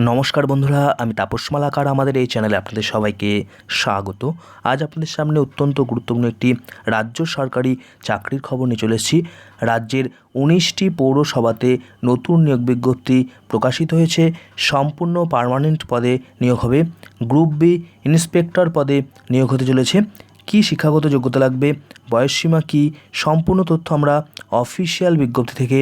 নমস্কার বন্ধুরা, আমি তাপস মালাকার। আমাদের এই চ্যানেলে আপনাদের সবাইকে স্বাগত। আজ আপনাদের সামনে অত্যন্ত গুরুত্বপূর্ণ একটি রাজ্য সরকারি চাকরির খবর নিয়ে চলে এসেছি। রাজ্যের উনিশটি পৌরসভাতে নতুন নিয়োগ বিজ্ঞপ্তি প্রকাশিত হয়েছে। সম্পূর্ণ পার্মানেন্ট পদে নিয়োগ হবে। গ্রুপ বি ইন্সপেক্টর পদে নিয়োগ হতে চলেছে। কী শিক্ষাগত যোগ্যতা লাগবে বয়সসীমা কী, সম্পূর্ণ তথ্য আমরা অফিসিয়াল বিজ্ঞপ্তি থেকে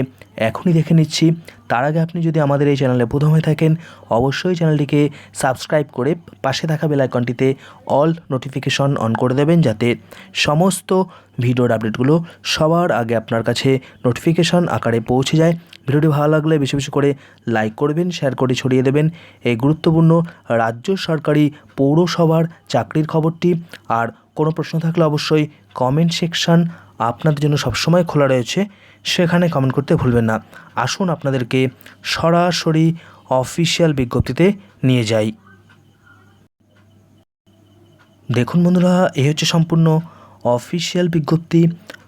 এখনই দেখে নিচ্ছি। তার আগে আপনি যদি আমাদের এই চ্যানেলে প্রথম হয়ে থাকেন, অবশ্যই চ্যানেলটিকে সাবস্ক্রাইব করে পাশে থাকা বেল আইকনটিতে অল নোটিফিকেশন অন করে দেবেন যাতে সমস্ত ভিডিওর আপডেটগুলো সবার আগে আপনার কাছে নোটিফিকেশন আকারে পৌঁছে যায়। ভিডিওটি ভালো লাগলে বেশি বেশি করে লাইক করবেন শেয়ার করে ছড়িয়ে দেবেন। এই গুরুত্বপূর্ণ রাজ্য সরকারি পৌরসভার চাকরির খবরটি। আর কোনো প্রশ্ন থাকলে অবশ্যই কমেন্ট সেকশন আপনাদের জন্য সবসময় খোলা রয়েছে। সেখানে কমেন্ট করতে ভুলবেন না। আসুন আপনাদেরকে সরাসরি অফিসিয়াল বিজ্ঞপ্তিতে নিয়ে যাই। দেখুন বন্ধুরা, এই হচ্ছে সম্পূর্ণ অফিসিয়াল বিজ্ঞপ্তি।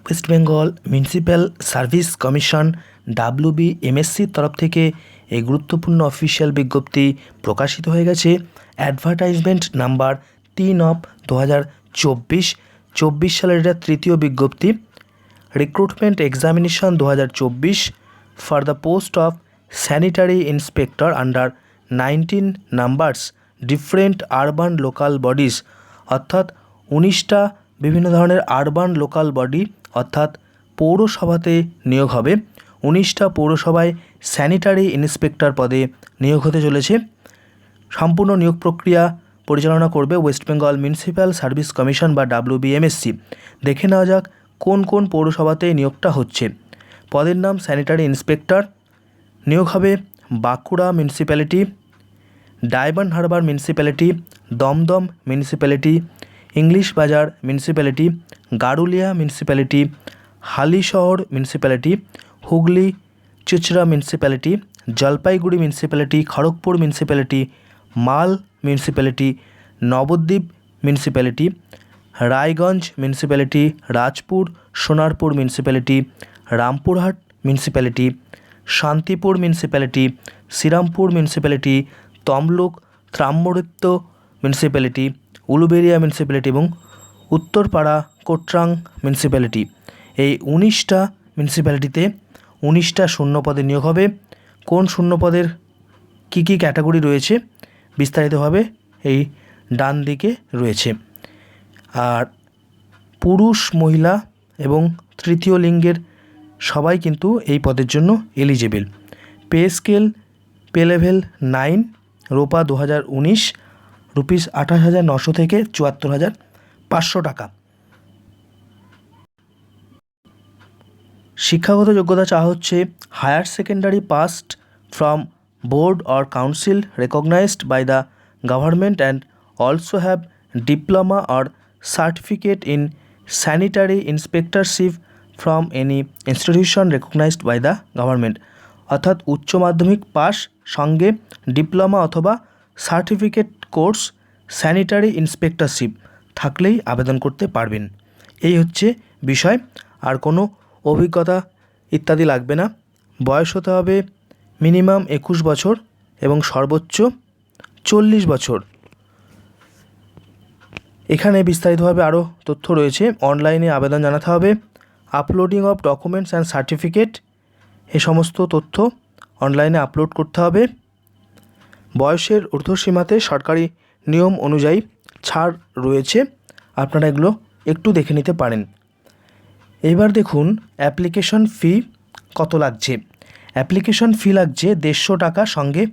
West Bengal municipal service commission WB এমএসসির তরফ থেকে এই গুরুত্বপূর্ণ অফিসিয়াল বিজ্ঞপ্তি প্রকাশিত হয়ে গেছে। অ্যাডভার্টাইজমেন্ট নাম্বার তিন অফ দু হাজার চব্বিশ চব্বিশ সালের এটা তৃতীয় বিজ্ঞপ্তি। রিক্রুটমেন্ট এক্সামিনেশন দু হাজার চব্বিশ, for the post of sanitary inspector under nineteen numbers, different urban local bodies অর্থাৎ উনিশটা বিভিন্ন ধরনের আরবান লোকাল বডি অর্থাৎ পৌরসভাতে নিয়োগ হবে। উনিশটা পৌরসভায় স্যানিটারি ইন্সপেক্টর পদে নিয়োগ হতে চলেছে। সম্পূর্ণ নিয়োগ প্রক্রিয়া পরিচালনা করবে West Bengal municipal service commission বা ডাব্লিউবিএমএসসি দেখে নেওয়া যাক কোন কোন পৌরসভাতে নিয়োগটা হচ্ছে। পদের নাম স্যানিটারি ইন্সপেক্টর। নিয়োগ হবে Bankura municipality, Diamond Harbour municipality, Dumdum municipality English Bazar municipality, Garulia municipality, Halisahar municipality, Hooghly, Chuchura municipality, Jalpaiguri municipality, Kharagpur municipality, Mal municipality, Nabadwip municipality, Raiganj municipality, Rajpur, Sonarpur municipality, Rampurhat municipality, Santipur municipality, Serampore municipality, Tamluk ত্রাম্যরিত্য municipality Uluberia municipality এবং Uttarpara কোট্রাং municipality. এই উনিশটা মিউনিসিপ্যালিটিতে উনিশটা শূন্য পদে নিয়োগ হবে। কোন শূন্য পদের কী কী ক্যাটাগরি রয়েছে বিস্তারিতভাবে এই ডান দিকে রয়েছে। আর পুরুষ, মহিলা এবং তৃতীয় লিঙ্গের সবাই কিন্তু এই পদের জন্য eligible. Pay scale, pay level nine, ROPA দু হাজার উনিশ রুপিস আঠাশ হাজার নশো থেকে চুয়াত্তর হাজার পাঁচশো টাকা। শিক্ষাগত যোগ্যতা চাওয়া হচ্ছে higher secondary passed from board or council recognised by the government and also have diploma or certificate in sanitary inspectorship from any institution recognised by the government. অর্থাৎ উচ্চ মাধ্যমিক পাস সঙ্গে ডিপ্লোমা অথবা সার্টিফিকেট কোর্স, স্যানিটারি ইন্সপেক্টরশিপ থাকলেই আবেদন করতে পারবেন। এই হচ্ছে বিষয়। আর কোনো অভিজ্ঞতা ইত্যাদি লাগবে না। বয়স হতে হবে মিনিমাম একুশ বছর এবং সর্বোচ্চ চল্লিশ বছর। এখানে বিস্তারিতভাবে আরও তথ্য রয়েছে। অনলাইনে আবেদন জানাতে হবে। Uploading of documents and certificate, এ সমস্ত তথ্য অনলাইনে আপলোড করতে হবে। বয়সের ঊর্ধ্বসীমাতে সরকারি নিয়ম অনুযায়ী ছাড় রয়েছে। আপনারা এগুলো একটু দেখে নিতে পারেন। এবার দেখুন, অ্যাপ্লিকেশন ফি কত লাগছে? অ্যাপ্লিকেশন ফি লাগছে দেড়শো টাকা, সঙ্গে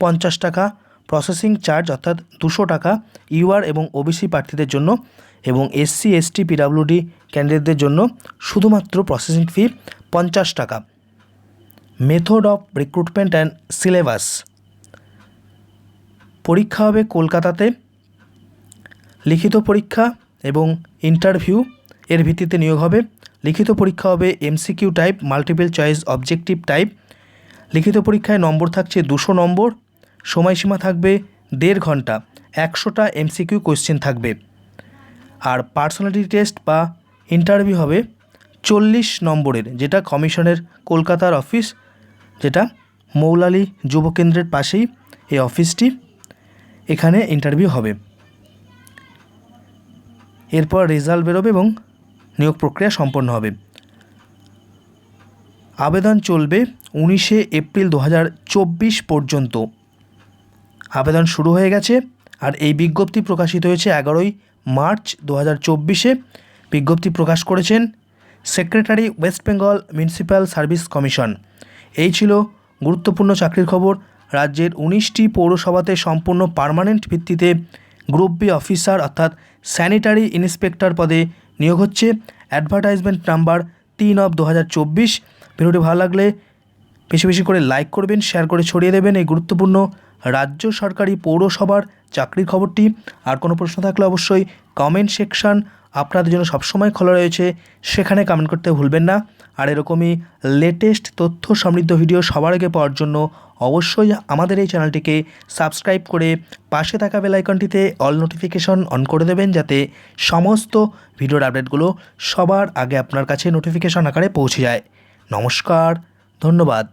পঞ্চাশ টাকা প্রসেসিং চার্জ, অর্থাৎ দুশো টাকা ইউআর এবং ওবিসি প্রার্থীদের জন্য এবং এসসি, এসটি, পিডাব্লিউডি ক্যান্ডিডেটদের জন্য শুধুমাত্র প্রসেসিং ফি পঞ্চাশ টাকা। Method of recruitment and syllabus. পরীক্ষা হবে কলকাতাতে। লিখিত পরীক্ষা এবং ইন্টারভিউ এর ভিত্তিতে নিয়োগ হবে। লিখিত পরীক্ষা হবে MCQ type multiple choice objective type লিখিত পরীক্ষায় নম্বর থাকছে দুশো নম্বর। সময়সীমা থাকবে দেড় ঘণ্টা। একশোটা এমসিকিউ কোয়েশ্চেন থাকবে। আর পার্সোনালিটি টেস্ট বা ইন্টারভিউ হবে চল্লিশ নম্বরের, যেটা কমিশনের কলকাতার অফিস যেটা মৌলালি যুবকেন্দ্রের পাশেই এই অফিসটি এখানে ইন্টারভিউ হবে। এরপর রেজাল্ট বেরোবে এবং নিয়োগ প্রক্রিয়া সম্পন্ন হবে। আবেদন চলবে উনিশে এপ্রিল দু হাজার চব্বিশ পর্যন্ত। আবেদন শুরু হয়ে গেছে আর এই বিজ্ঞপ্তি প্রকাশিত হয়েছে এগারোই মার্চ দু হাজার চব্বিশে। বিজ্ঞপ্তি প্রকাশ করেছেন secretary West Bengal municipal service commission. এই ছিল গুরুত্বপূর্ণ চাকরির খবর। রাজ্যের উনিশটি পৌরসভাতে সম্পূর্ণ পার্মানেন্ট ভিত্তিতে গ্রুপ বি অফিসার অর্থাৎ স্যানিটারি ইন্সপেক্টর পদে নিয়োগ হচ্ছে। অ্যাডভার্টাইজমেন্ট নাম্বার তিন অফ দু হাজার চব্বিশ। ভিডিওটি ভালো লাগলে বেশি বেশি করে লাইক করবেন, শেয়ার করে ছড়িয়ে দেবেন এই গুরুত্বপূর্ণ রাজ্য সরকারি পৌরসভার চাকরির খবরটি। আর কোনো প্রশ্ন থাকলে অবশ্যই কমেন্ট সেকশন আপনাদের জন্য সবসময় খোলা রয়েছে, সেখানে কমেন্ট করতে ভুলবেন না। আর এরকমই লেটেস্ট তথ্য সমৃদ্ধ ভিডিও সবার আগে পাওয়ার জন্য অবশ্যই আমাদের এই চ্যানেলটিকে সাবস্ক্রাইব করে পাশে থাকা বেল আইকনটিতে অল নোটিফিকেশন অন করে দেবেন, যাতে সমস্ত ভিডিওর আপডেটগুলো সবার আগে আপনার কাছে নোটিফিকেশন আকারে পৌঁছে যায়। নমস্কার, ধন্যবাদ।